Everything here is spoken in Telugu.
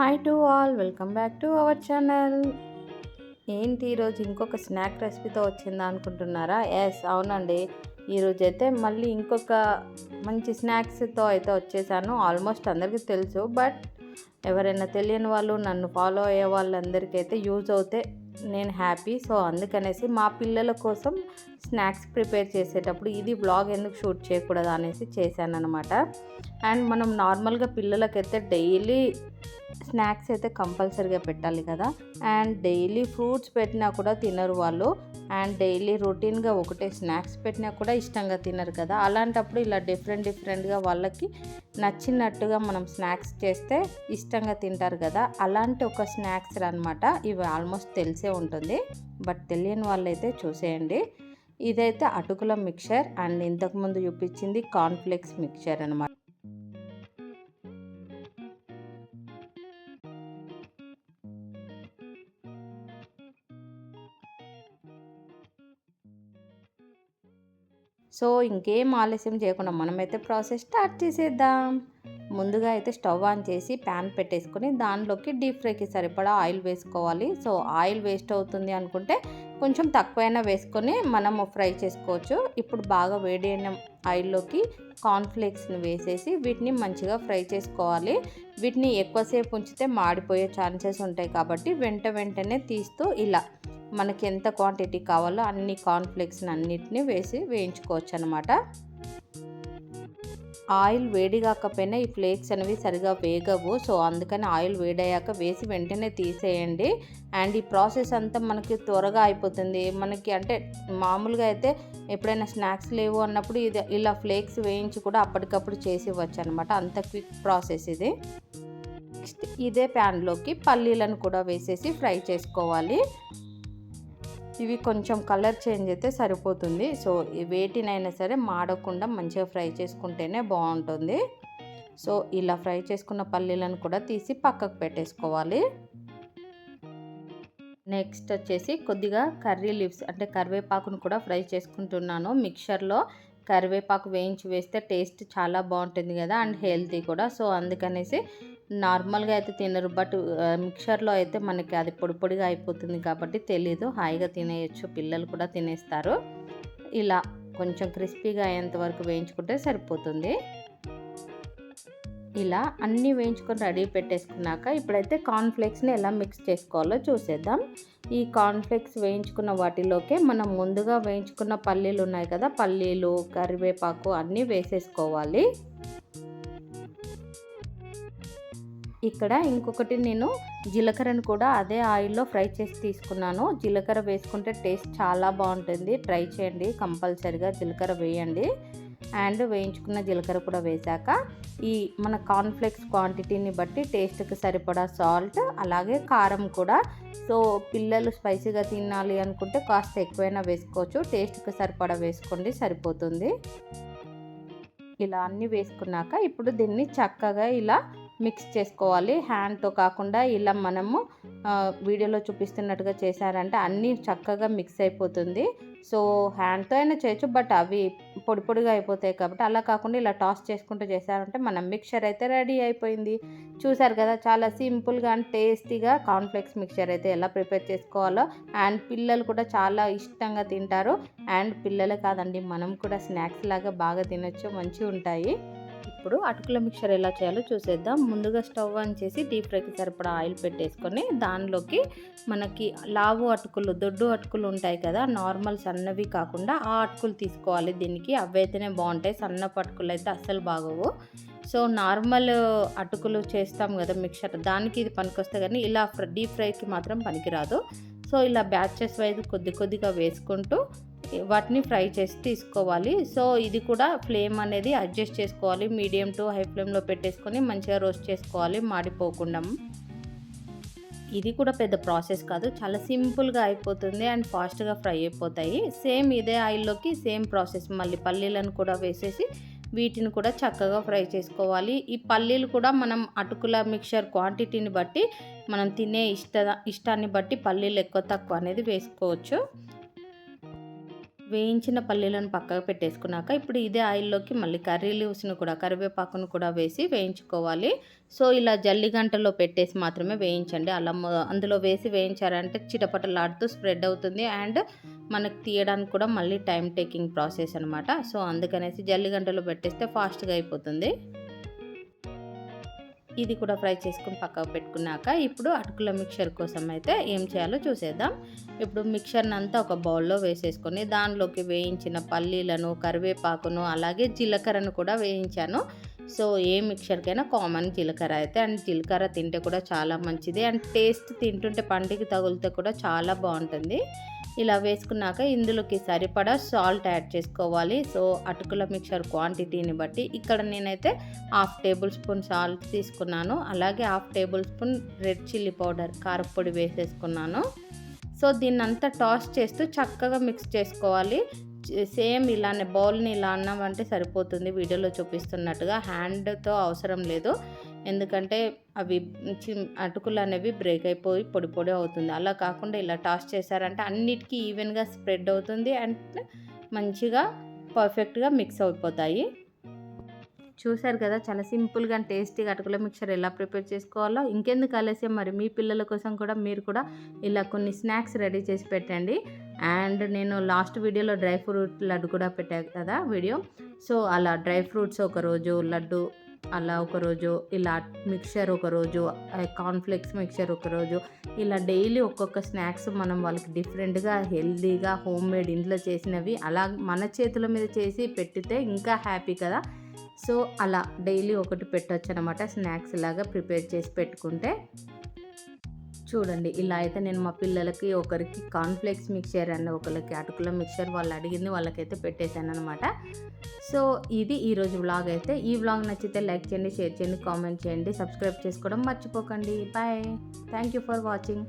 Hi to all welcome back to our channel ఏంటి ఈరోజు ఇంకొక స్నాక్ రెసిపీతో వచ్చిందా అనుకుంటున్నారా? ఎస్ అవునండి. ఈరోజు అయితే మళ్ళీ ఇంకొక మంచి స్నాక్స్తో అయితే వచ్చేసాను. ఆల్మోస్ట్ అందరికీ తెలుసు బట్ ఎవరైనా తెలియని వాళ్ళు నన్ను ఫాలో అయ్యే వాళ్ళందరికీ అయితే యూజ్ అవుతే నేను హ్యాపీ సో అందుకనేసి మా పిల్లల కోసం స్నాక్స్ ప్రిపేర్ చేసేటప్పుడు ఇది బ్లాగ్ ఎందుకు షూట్ చేయకూడదు అనేసి చేశాను అనమాట అండ్ మనం నార్మల్గా పిల్లలకైతే డైలీ స్నాక్స్ అయితే కంపల్సరీగా పెట్టాలి కదా. అండ్ డైలీ ఫ్రూట్స్ పెట్టినా కూడా తినరు వాళ్ళు. అండ్ డైలీ రొటీన్గా ఒకటే స్నాక్స్ పెట్టినా కూడా ఇష్టంగా తినరు కదా. అలాంటప్పుడు ఇలా డిఫరెంట్ డిఫరెంట్గా వాళ్ళకి నచ్చినట్టుగా మనం స్నాక్స్ చేస్తే ఇష్టంగా తింటారు కదా. అలాంటి ఒక స్నాక్స్ అనమాట ఇవి ఆల్మోస్ట్ తెలిసే ఉంటుంది. బట్ తెలియని వాళ్ళైతే చూసేయండి. ఇదైతే అటుకుల మిక్చర్ అండ్ ఇంతకుముందు చూపించింది కార్న్ఫ్లెక్స్ మిక్చర్ అనమాట సో ఇంకేం ఆలస్యం చేయకుండా మనమైతే ప్రాసెస్ స్టార్ట్ చేసేద్దాం. ముందుగా అయితే స్టవ్ ఆన్ చేసి ప్యాన్ పెట్టేసుకొని దానిలోకి డీప్ ఫ్రైకి సరిపడా ఆయిల్ వేసుకోవాలి. సో ఆయిల్ వేస్ట్ అవుతుంది అనుకుంటే కొంచెం తక్కువైనా వేసుకొని మనము ఫ్రై చేసుకోవచ్చు. ఇప్పుడు బాగా వేడి అయిన ఆయిల్లోకి కార్న్ఫ్లేక్స్ని వేసేసి వీటిని మంచిగా ఫ్రై చేసుకోవాలి. వీటిని ఎక్కువసేపు ఉంచితే మాడిపోయే ఛాన్సెస్ ఉంటాయి కాబట్టి వెంట వెంటనే తీస్తూ ఇలా మనకి ఎంత క్వాంటిటీ కావాలో అన్ని కార్న్ఫ్లేక్స్ని అన్నిటిని వేసి వేయించుకోవచ్చు అనమాట ఆయిల్ వేడి కాకపోయినా ఈ ఫ్లేక్స్ అనేవి సరిగా వేగవు. సో అందుకని ఆయిల్ వేడయ్యాక వేసి వెంటనే తీసేయండి. అండ్ ఈ ప్రాసెస్ అంతా మనకి త్వరగా అయిపోతుంది. మనకి అంటే మామూలుగా అయితే ఎప్పుడైనా స్నాక్స్ లేవు అన్నప్పుడు ఇది ఇలా ఫ్లేక్స్ వేయించి కూడా అప్పటికప్పుడు చేసివచ్చు అనమాట అంత క్విక్ ప్రాసెస్ ఇది. నెక్స్ట్ ఇదే ప్యాన్లోకి పల్లీలను కూడా వేసేసి ఫ్రై చేసుకోవాలి. ఇవి కొంచెం కలర్ చేంజ్ అయితే సరిపోతుంది. సో వేటినైనా సరే మాడకుండా మంచిగా ఫ్రై చేసుకుంటేనే బాగుంటుంది. సో ఇలా ఫ్రై చేసుకున్న పల్లీలను కూడా తీసి పక్కకు పెట్టేసుకోవాలి. నెక్స్ట్ వచ్చేసి కొద్దిగా కర్రీ లీవ్స్ అంటే కరివేపాకును కూడా ఫ్రై చేసుకుంటున్నాను మిక్చర్లో. కరివేపాకు వేయించి వేస్తే టేస్ట్ చాలా బాగుంటుంది కదా అండ్ హెల్తీ కూడా. సో అందుకనేసి నార్మల్గా అయితే తినరు. బట్ మిక్చర్లో అయితే మనకి అది పొడి పొడిగా అయిపోతుంది కాబట్టి తెలీదు. హాయిగా తినేయచ్చు. పిల్లలు కూడా తినేస్తారు. ఇలా కొంచెం క్రిస్పీగా అయ్యేంత వరకు వేయించుకుంటే సరిపోతుంది. ఇలా అన్నీ వేయించుకొని రెడీ పెట్టేసుకున్నాక ఇప్పుడైతే కార్న్ఫ్లేక్స్ని ఎలా మిక్స్ చేసుకోవాలో చూసేద్దాం. ఈ కార్న్ఫ్లేక్స్ వేయించుకున్న వాటిలోకే మనం ముందుగా వేయించుకున్న పల్లీలు ఉన్నాయి కదా పల్లీలు కరివేపాకు అన్నీ వేసేసుకోవాలి. ఇక్కడ ఇంకొకటి నేను జీలకర్రను కూడా అదే ఆయిల్లో ఫ్రై చేసి తీసుకున్నాను. జీలకర్ర వేసుకుంటే టేస్ట్ చాలా బాగుంటుంది. ట్రై చేయండి. కంపల్సరిగా జీలకర్ర వేయండి. అండ్ వేయించుకున్న జీలకర్ర కూడా వేశాక ఈ మన కార్న్ఫ్లెక్స్ క్వాంటిటీని బట్టి టేస్ట్కి సరిపడా సాల్ట్ అలాగే కారం కూడా. సో పిల్లలు స్పైసీగా తినాలి అనుకుంటే కాస్త ఎక్కువైనా వేసుకోవచ్చు. టేస్ట్కి సరిపడా వేసుకోండి. సరిపోతుంది. ఇలా అన్నీ వేసుకున్నాక ఇప్పుడు దీన్ని చక్కగా ఇలా మిక్స్ చేసుకోవాలి. హ్యాండ్తో కాకుండా ఇలా మనము వీడియోలో చూపిస్తున్నట్టుగా చేశారంటే అన్నీ చక్కగా మిక్స్ అయిపోతుంది. సో హ్యాండ్తో అయినా చేయొచ్చు. బట్ అవి పొడి పొడిగా అయిపోతాయి కాబట్టి అలా కాకుండా ఇలా టాస్ చేసుకుంటూ చేశారంటే మన మిక్చర్ అయితే రెడీ అయిపోయింది. చూసారు కదా చాలా సింపుల్గా అండ్ టేస్టీగా కాన్ఫ్లెక్స్ మిక్చర్ అయితే ఎలా ప్రిపేర్ చేసుకోవాలో. అండ్ పిల్లలు కూడా చాలా ఇష్టంగా తింటారు. అండ్ పిల్లలే కాదండి మనం కూడా స్నాక్స్ లాగా బాగా తినొచ్చు మంచిగా ఉంటాయి. ఇప్పుడు అటుకుల మిక్చర్ ఎలా చేయాలో చూసేద్దాం. ముందుగా స్టవ్ ఆన్ చేసి డీప్ ఫ్రైకి సరిపడా ఆయిల్ పెట్టేసుకొని దానిలోకి మనకి లావు అటుకులు దొడ్డు అటుకులు ఉంటాయి కదా నార్మల్ సన్నవి కాకుండా ఆ అటుకులు తీసుకోవాలి. దీనికి అవైతేనే బాగుంటాయి. సన్నపు అటుకులు అయితే అస్సలు బాగోవు. సో నార్మల్ అటుకులు చేస్తాం కదా మిక్చర్ దానికి ఇది పనికొస్తే కానీ ఇలా డీప్ ఫ్రైకి మాత్రం పనికిరాదు. సో ఇలా బ్యాచెస్ వైజ్ కొద్ది కొద్దిగా వేసుకుంటూ వాటిని ఫ్రై చేసి తీసుకోవాలి. సో ఇది కూడా ఫ్లేమ్ అనేది అడ్జస్ట్ చేసుకోవాలి. మీడియం టు హై ఫ్లేమ్లో పెట్టేసుకొని మంచిగా రోస్ట్ చేసుకోవాలి మాడిపోకుండా. ఇది కూడా పెద్ద ప్రాసెస్ కాదు. చాలా సింపుల్గా అయిపోతుంది అండ్ ఫాస్ట్గా ఫ్రై అయిపోతాయి. సేమ్ ఇదే ఆయిల్లోకి సేమ్ ప్రాసెస్ మళ్ళీ పల్లీలను కూడా వేసేసి వీటిని కూడా చక్కగా ఫ్రై చేసుకోవాలి. ఈ పల్లీలు కూడా మనం అటుకుల మిక్చర్ క్వాంటిటీని బట్టి మనం తినే ఇష్ట ఇష్టాన్ని బట్టి పల్లీలు ఎక్కువ తక్కువ అనేది వేసుకోవచ్చు. వేయించిన పల్లీలను పక్కకు పెట్టేసుకున్నాక ఇప్పుడు ఇదే ఆయిల్లోకి మళ్ళీ కర్రీ లీవ్స్ను కూడా కరివేపాకును కూడా వేసి వేయించుకోవాలి. సో ఇలా జల్లి గంటలో పెట్టేసి మాత్రమే వేయించండి. అలా అందులో వేసి వేయించారంటే చిటపటలాడుతూ స్ప్రెడ్ అవుతుంది. అండ్ మనకు తీయడానికి కూడా మళ్ళీ టైం టేకింగ్ ప్రాసెస్ అనమాట సో అందుకనేసి జల్లి గంటలో పెట్టేస్తే ఫాస్ట్గా అయిపోతుంది. ఇది కూడా ఫ్రై చేసుకుని పక్కకు పెట్టుకున్నాక ఇప్పుడు అటుకుల మిక్చర్ కోసం అయితే ఏం చేయాలో చూసేద్దాం. ఇప్పుడు మిక్చర్ని అంతా ఒక బౌల్లో వేసేసుకొని దానిలోకి వేయించిన పల్లీలను కరివేపాకును అలాగే జీలకర్రను కూడా వేయించాను. సో ఏ మిక్చర్కైనా కామన్ జీలకర్ర అయితే అండ్ జీలకర్ర తింటే కూడా చాలా మంచిది అండ్ టేస్ట్ తింటుంటే పంటికి తగిలితే కూడా చాలా బాగుంటుంది. ఇలా వేసుకున్నాక ఇందులోకి సరిపడా సాల్ట్ యాడ్ చేసుకోవాలి. సో అటుకుల మిక్చర్ క్వాంటిటీని బట్టి ఇక్కడ నేనైతే హాఫ్ టేబుల్ స్పూన్ సాల్ట్ తీసుకున్నాను. అలాగే half tablespoon red chilli powder కారపొడి వేసేసుకున్నాను. సో దీన్ని అంతా టాస్ చేస్తూ చక్కగా మిక్స్ చేసుకోవాలి. సేమ్ ఇలానే బౌల్ని ఇలా అన్నామంటే సరిపోతుంది. వీడియోలో చూపిస్తున్నట్టుగా హ్యాండ్తో అవసరం లేదు. ఎందుకంటే అవి అటుకులు అనేవి బ్రేక్ అయిపోయి పొడి పొడి అవుతుంది. అలా కాకుండా ఇలా టాస్ చేశారంటే అన్నిటికీ ఈవెన్గా స్ప్రెడ్ అవుతుంది అండ్ మంచిగా పర్ఫెక్ట్గా మిక్స్ అయిపోతాయి. చూశారు కదా చాలా సింపుల్గా అండ్ టేస్టీగా అటుకుల మిక్చర్ ఎలా ప్రిపేర్ చేసుకోవాలో. ఇంకెందుకు ఆలస్యం మరి మీ పిల్లల కోసం కూడా మీరు కూడా ఇలా కొన్ని స్నాక్స్ రెడీ చేసి పెట్టండి. అండ్ నేను లాస్ట్ వీడియోలో డ్రై ఫ్రూట్ లడ్డు కూడా పెట్టాను కదా వీడియో. సో అలా డ్రై ఫ్రూట్స్ ఒకరోజు లడ్డు అలా ఒకరోజు ఇలా మిక్చర్ ఒకరోజు కార్న్ఫ్లెక్స్ మిక్చర్ ఒకరోజు ఇలా డైలీ ఒక్కొక్క స్నాక్స్ మనం వాళ్ళకి డిఫరెంట్గా హెల్దీగా హోమ్ మేడ్ ఇంట్లో చేసినవి అలా మన చేతుల మీద చేసి పెట్టితే ఇంకా హ్యాపీ కదా. సో అలా డైలీ ఒకటి పెట్టచ్చు అనమాట స్నాక్స్ లాగా ప్రిపేర్ చేసి పెట్టుకుంటే. చూడండి. ఇలా అయితే నేను మా పిల్లలకి ఒకరికి కాన్ఫ్లెక్స్ మిక్చర్ అండ్ ఒకరికి అటుకుల మిక్చర్ వాళ్ళు అడిగింది వాళ్ళకైతే పెట్టేశాను అనమాట సో ఇది ఈరోజు వ్లాగ్ అయితే. ఈ వ్లాగ్ నచ్చితే లైక్ చేయండి షేర్ చేయండి కామెంట్ చేయండి సబ్స్క్రైబ్ చేసుకోవడం మర్చిపోకండి. Bye. Thank you for watching